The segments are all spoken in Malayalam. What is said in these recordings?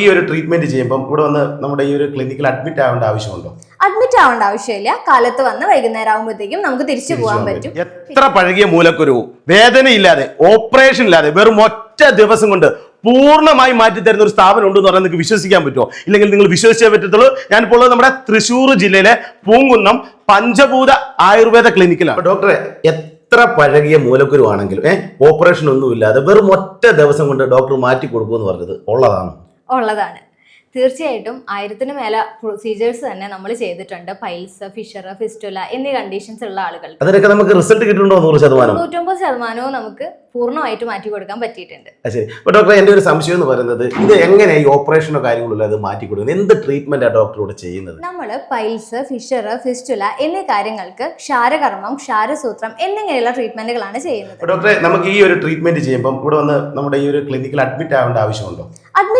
ഈ ഒരു ട്രീറ്റ്മെന്റ് ചെയ്യുമ്പോൾ ഇവിടെ വന്ന് നമ്മുടെ ഈ ഒരു ക്ലിനിക്കിൽ അഡ്മിറ്റ് ആവേണ്ട ആവശ്യമുണ്ടോ? അഡ്മിറ്റ് ആവേണ്ട ആവശ്യമില്ല. കാലത്ത് വന്ന് വൈകുന്നേരം ആകുമ്പോഴത്തേക്കും നമുക്ക് തിരിച്ചു പോകാൻ പറ്റും. എത്ര പഴകിയ മൂലക്കുരു വേദനയില്ലാതെ ഓപ്പറേഷൻ ഇല്ലാതെ വെറും ഒറ്റ ദിവസം കൊണ്ട് പൂർണമായി മാറ്റി തരുന്ന ഒരു സ്ഥാപനം ഉണ്ടെന്ന് പറഞ്ഞാൽ നിങ്ങൾക്ക് വിശ്വസിക്കാൻ പറ്റുമോ? ഇല്ലെങ്കിൽ നിങ്ങൾ വിശ്വസിച്ചേ പറ്റത്തുള്ളൂ. ഞാനിപ്പോൾ ഉള്ളത് നമ്മുടെ തൃശ്ശൂർ ജില്ലയിലെ പൂങ്കുന്നം പഞ്ചഭൂത ആയുർവേദ ക്ലിനിക്കിലാണ് ഡോക്ടറെ എത്ര പഴകിയ മൂലക്കുരുവാണെങ്കിലും ഏഹ് ഓപ്പറേഷൻ ഒന്നും ഇല്ലാതെ വെറും ഒറ്റ ദിവസം കൊണ്ട് ഡോക്ടർ മാറ്റി കൊടുക്കുമെന്ന് പറഞ്ഞത് ഉള്ളതാണ്. ഉള്ളതാണ്. തീർച്ചയായിട്ടും ആയിരത്തിന് മേലെ പ്രൊസീജിയേഴ്സ് തന്നെ നമ്മൾ ചെയ്തിട്ടുണ്ട്. പൈൽസ് ഫിഷർ ഫിസ്റ്റുല എന്നീ കണ്ടീഷൻസ് ഉള്ള ആളുകൾ അതിനൊക്കെ നമുക്ക് റിസൾട്ട് കിട്ടുന്നുണ്ടോ നൂറ് ശതമാനം? തൊണ്ണൂറ്റൊമ്പത് ശതമാനവും നമുക്ക് പൂർണമായിട്ട് മാറ്റി കൊടുക്കാൻ പറ്റിയിട്ടുണ്ട്. ആ, ശരി. അപ്പൊ എന്റെ ഒരു സംശയം എന്ന് പറയുന്നത് ഇത് എങ്ങനെ ഈ ഓപ്പറേഷനോ കാര്യങ്ങളോ അത് മാറ്റി കൊടുക്കുന്നത്? എന്ത് ട്രീറ്റ്മെന്റ് ഡോക്ടർ ഇവിടെ ചെയ്യുന്നത്? നമ്മൾ പൈൽസ് ഫിഷർ ഫിസ്റ്റുല എന്നീ കാര്യങ്ങൾക്ക് ക്ഷാരകർമ്മം ക്ഷാരസൂത്രം എന്നിങ്ങനെയുള്ള ട്രീറ്റ്മെന്റുകളാണ് ചെയ്യുന്നത്. ഡോക്ടറെ നമുക്ക് ഈ ഒരു ട്രീറ്റ്മെന്റ് ചെയ്യുമ്പോൾ ഇവിടെ വന്ന് നമ്മുടെ ഈ ഒരു ക്ലിനിക്കിൽ അഡ്മിറ്റ് ആവേണ്ട ആവശ്യമുണ്ടോ?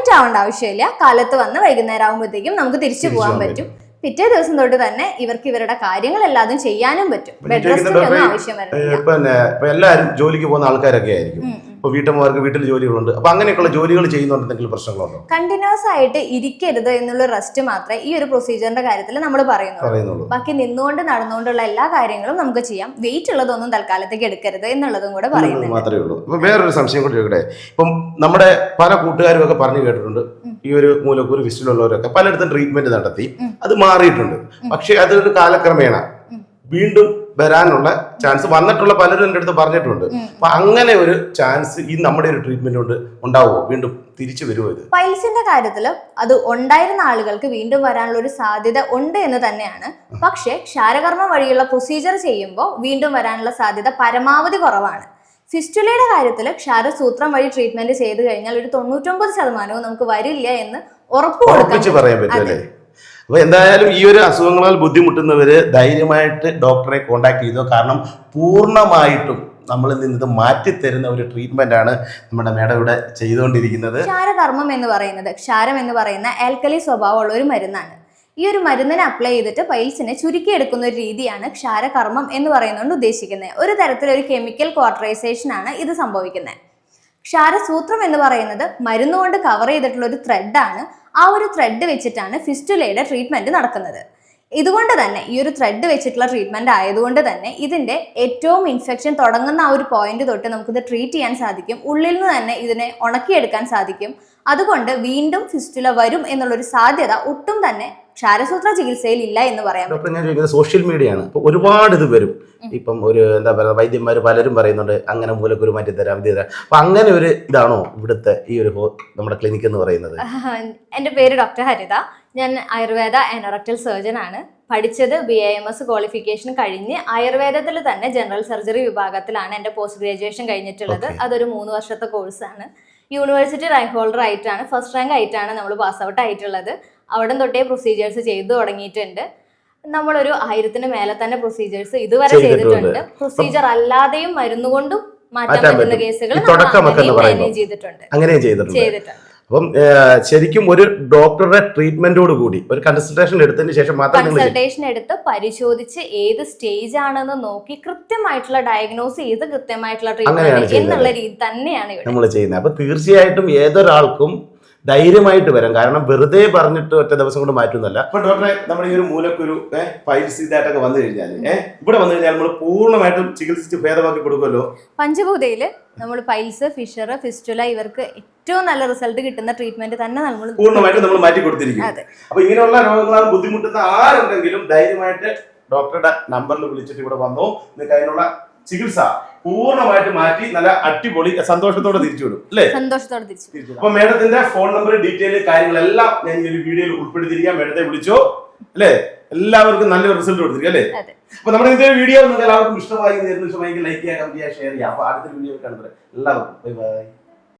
അഡ്മിറ്റ് ആവേണ്ട ആവശ്യമില്ല. കാലത്ത് വന്ന് വൈകുന്നേരം ആകുമ്പോഴത്തേക്കും നമുക്ക് തിരിച്ചു പോകാൻ പറ്റും. പിറ്റേ ദിവസം തൊട്ട് തന്നെ ഇവർക്ക് ഇവരുടെ കാര്യങ്ങൾ എല്ലാതും ചെയ്യാനും പറ്റും. ബെഡ് റെസ്റ്റ് ഒന്നും ആവശ്യം വരും വരുന്നില്ല പിന്നെ എല്ലാവരും ജോലിക്ക് പോകുന്ന ആൾക്കാരൊക്കെ ആയിരിക്കും. ഇപ്പൊ വീട്ടമ്മമാർക്ക് വീട്ടിൽ ജോലികളുണ്ട്. അപ്പൊ അങ്ങനെയൊക്കെയുള്ള ജോലികൾ ചെയ്യുന്നുണ്ടെങ്കിൽ പ്രശ്നങ്ങളുണ്ടോ? കണ്ടിന്യൂസ് ആയിട്ട് ഇരിക്കരുത് എന്നുള്ള റെസ്റ്റ് മാത്രമേ ഈ ഒരു പ്രൊസീജിയറിന്റെ കാര്യത്തിൽ നമ്മൾ പറയുന്നുള്ളൂ. ബാക്കി നിന്നുകൊണ്ട് നടന്നുകൊണ്ടുള്ള എല്ലാ കാര്യങ്ങളും നമുക്ക് ചെയ്യാം. വെയിറ്റ് ഉള്ളതൊന്നും തൽക്കാലത്തേക്ക് എടുക്കരുത് എന്നുള്ളതും കൂടെ പറയുന്നു മാത്രമേ ഉള്ളൂ. അപ്പൊ വേറൊരു സംശയം കൂടി ചോദിക്കട്ടെ? ഇപ്പം നമ്മുടെ പല കൂട്ടുകാരും ഒക്കെ പറഞ്ഞു കേട്ടിട്ടുണ്ട്. ഈ ഒരു മൂലക്കൂർ വിസിലുള്ളവരൊക്കെ പലയിടത്തും ട്രീറ്റ്മെന്റ് നടത്തി. അത് മാറിയിട്ടുണ്ട്. പക്ഷെ അതൊരു കാലക്രമേണ വീണ്ടും വരാനുള്ള ചാൻസ് വന്നിട്ടുള്ള പലരും എന്റെ അടുത്ത് പറഞ്ഞിട്ടുണ്ട്. അപ്പൊ അങ്ങനെ ഒരു ചാൻസ് ഈ നമ്മുടെ ഒരു ട്രീറ്റ്മെന്റ് കൊണ്ട് ഉണ്ടാവുമോ? വീണ്ടും തിരിച്ചു വരുമോ ഇത്? പൈൽസിന്റെ കാര്യത്തിൽ അത് ഉണ്ടായിരുന്ന ആളുകൾക്ക് വീണ്ടും വരാനുള്ള ഒരു സാധ്യത ഉണ്ട് എന്ന് തന്നെയാണ്. പക്ഷേ ക്ഷാരകർമ്മ വഴിയുള്ള പ്രൊസീജിയർ ചെയ്യുമ്പോൾ വീണ്ടും വരാനുള്ള സാധ്യത പരമാവധി കുറവാണ്. ഫിസ്റ്റുലയുടെ കാര്യത്തിൽ ക്ഷാരസൂത്രം വഴി ട്രീറ്റ്മെന്റ് ചെയ്ത് കഴിഞ്ഞാൽ ഒരു തൊണ്ണൂറ്റൊമ്പത് ശതമാനവും നമുക്ക് വരില്ല എന്ന് ഉറപ്പ് കൊടുക്കാൻ ഉറപ്പിച്ച് പറയാൻ പറ്റും അതെ. അല്ലേ അപ്പൊ എന്തായാലും ഈ ഒരു അസുഖങ്ങളാൽ ബുദ്ധിമുട്ടുന്നവര് ധൈര്യമായിട്ട് ഡോക്ടറെ കോണ്ടാക്ട് ചെയ്തു. കാരണം പൂർണമായിട്ടും നമ്മളിൽ നിന്ന് ഇത് മാറ്റിത്തരുന്ന ഒരു ട്രീറ്റ്മെന്റ് ആണ് നമ്മുടെ മേഡം ഇവിടെ ചെയ്തുകൊണ്ടിരിക്കുന്നത്. ക്ഷാരധർമ്മം എന്ന് പറയുന്നത് ക്ഷാരം എന്ന് പറയുന്ന ആൽക്കലി സ്വഭാവമുള്ള ഒരു മരുന്നാണ്. ഈ ഒരു മരുന്നിനെ അപ്ലൈ ചെയ്തിട്ട് പൈൽസിനെ ചുരുക്കിയെടുക്കുന്ന ഒരു രീതിയാണ് ക്ഷാരകർമ്മം എന്ന് പറയുന്നതുകൊണ്ട് ഉദ്ദേശിക്കുന്നത്. ഒരു തരത്തിലൊരു കെമിക്കൽ ക്വാർട്ടറൈസേഷൻ ആണ് ഇത് സംഭവിക്കുന്നത്. ക്ഷാരസൂത്രം എന്ന് പറയുന്നത് മരുന്ന് കൊണ്ട് കവർ ചെയ്തിട്ടുള്ള ഒരു ത്രെഡാണ് ആ ഒരു ത്രെഡ് വെച്ചിട്ടാണ് ഫിസ്റ്റുലയുടെ ട്രീറ്റ്മെന്റ് നടക്കുന്നത്. ഇതുകൊണ്ട് തന്നെ ഈ ഒരു ത്രെഡ് വെച്ചിട്ടുള്ള ട്രീറ്റ്മെന്റ് ആയതുകൊണ്ട് തന്നെ ഇതിന്റെ ഏറ്റവും ഇൻഫെക്ഷൻ തുടങ്ങുന്ന ആ ഒരു പോയിന്റ് തൊട്ട് നമുക്കിത് ട്രീറ്റ് ചെയ്യാൻ സാധിക്കും. ഉള്ളിൽ നിന്ന് തന്നെ ഇതിനെ ഉണക്കിയെടുക്കാൻ സാധിക്കും. അതുകൊണ്ട് വീണ്ടും ഫിസ്റ്റുല വരും എന്നുള്ളൊരു സാധ്യത ഒട്ടും തന്നെ ക്ഷാരസൂത്ര ചികിത്സയിൽ ഇല്ല എന്ന് പറയാം ഡോക്ടർ ഞാൻ ചോദിക്കുന്നത് സോഷ്യൽ മീഡിയ ആണ് ഇപ്പൊ ഒരുപാട് ഇത് വരും. ഇപ്പം ഒരു എന്താ പറയുക വൈദ്യന്മാർ പലരും പറയുന്നുണ്ട് അങ്ങനെ മൂലക്കുരു മാറ്റി തരാം ഇത് തരാം. അപ്പൊ അങ്ങനെ ഒരു ഇതാണോ ഇവിടുത്തെ ഈ ഒരു നമ്മുടെ ക്ലിനിക് എന്ന് പറയുന്നത്? എന്റെ പേര് ഡോക്ടർ ഹരിത. ഞാൻ ആയുർവേദ അനോറക്ടൽ സർജൻ ആണ്. പഠിച്ചത് B A M S qualification കഴിഞ്ഞ് ആയുർവേദത്തിൽ തന്നെ ജനറൽ സർജറി വിഭാഗത്തിലാണ് എന്റെ പോസ്റ്റ് ഗ്രാജുവേഷൻ കഴിഞ്ഞിട്ടുള്ളത്. അതൊരു മൂന്ന് വർഷത്തെ കോഴ്സാണ് യൂണിവേഴ്സിറ്റി റാങ്ക് ഹോൾഡർ ആയിട്ടാണ് ഫസ്റ്റ് റാങ്ക് ആയിട്ടാണ് നമ്മൾ പാസ് ഔട്ട് ആയിട്ടുള്ളത്. അവിടെ തൊട്ടേ പ്രൊസീജിയേഴ്സ് ചെയ്തു തുടങ്ങിയിട്ടുണ്ട്. നമ്മളൊരു ആയിരത്തിന് മേലെ തന്നെ പ്രൊസീജിയേഴ്സ് ഇതുവരെ ചെയ്തിട്ടുണ്ട്. പ്രൊസീജിയർ അല്ലാതെയും മരുന്നുകൊണ്ടും മാറ്റാൻ പറ്റുന്ന പറ്റും. കേസുകൾ ചെയ്തിട്ടുണ്ട്. അങ്ങനെയും ചെയ്തിട്ടുണ്ട്. അപ്പം ശരിക്കും ഒരു ഡോക്ടറുടെ ട്രീറ്റ്മെന്റോട് കൂടി ഒരു കൺസൾട്ടേഷൻ എടുത്തതിന് ശേഷം മാത്രം കൺസൾട്ടേഷൻ എടുത്ത് പരിശോധിച്ച് ഏത് സ്റ്റേജ് ആണെന്ന് നോക്കി കൃത്യമായിട്ടുള്ള ഡയഗ്നോസ് ചെയ്ത് കൃത്യമായിട്ടുള്ള ട്രീറ്റ്മെന്റ് എന്നുള്ള രീതി തന്നെയാണ് ഇവിടെ. നമ്മൾ ചെയ്യുന്നത്. അപ്പൊ തീർച്ചയായിട്ടും ഏതൊരാൾക്കും ധൈര്യമായിട്ട് വരാം. കാരണം വെറുതെ പറഞ്ഞിട്ട് ഒറ്റ ദിവസം കൊണ്ട് മാറ്റുന്നല്ല അപ്പൊ ഡോക്ടറെ നമ്മുടെ ഈ ഒരു മൂലക്കൊരു പൈൽസ് ഇതായിട്ടൊക്കെ വന്നു കഴിഞ്ഞാൽ ഏഹ് ഇവിടെ വന്നു കഴിഞ്ഞാൽ നമ്മൾ പൂർണമായിട്ടും ചികിത്സിച്ച് ഭേദമാക്കി കൊടുക്കുമല്ലോ? പഞ്ചഭൂതയിൽ നമ്മൾ പൈൽസ് ഫിഷർ ഫിസ്റ്റുല ഇവർക്ക് ഏറ്റവും നല്ല റിസൾട്ട് കിട്ടുന്ന ട്രീറ്റ്മെന്റ് തന്നെ നമ്മൾ പൂർണമായിട്ടും നമ്മൾ മാറ്റി കൊടുത്തിരിക്കും അപ്പൊ ഇങ്ങനെയുള്ള രോഗങ്ങളാണ് ബുദ്ധിമുട്ടുന്ന ആരുണ്ടെങ്കിലും ധൈര്യമായിട്ട് ഡോക്ടറുടെ നമ്പറിൽ വിളിച്ചിട്ട് ഇവിടെ വന്നു. നിങ്ങൾക്ക് അതിനുള്ള ചികിത്സ പൂർണമായിട്ട് മാറ്റി നല്ല അടിപൊളി സന്തോഷത്തോടെ തിരിച്ചു വിടും അല്ലേ? സന്തോഷത്തോടെ തിരിച്ചു അപ്പൊ മേഡത്തിന്റെ ഫോൺ നമ്പർ ഡീറ്റെയിൽ കാര്യങ്ങളെല്ലാം ഞാൻ ഈ ഒരു വീഡിയോയിൽ ഉൾപ്പെടുത്തിയിരിക്കാം മേഡത്തെ വിളിച്ചോ അല്ലേ? എല്ലാവർക്കും നല്ല റിസൾട്ട് കൊടുത്തിരിക്കും അല്ലേ? അപ്പൊ നമ്മുടെ ഇന്നത്തെ വീഡിയോ നിങ്ങൾക്ക് എല്ലാവർക്കും ഇഷ്ടമായി ഇഷ്ടമായെങ്കിൽ ലൈക്ക് ചെയ്യാൻ കമന്റ് ചെയ്യാൻ ഷെയർ ചെയ്യാം അപ്പൊ അടുത്ത വീഡിയോ കണ്ടത് എല്ലാവർക്കും. Bye bye.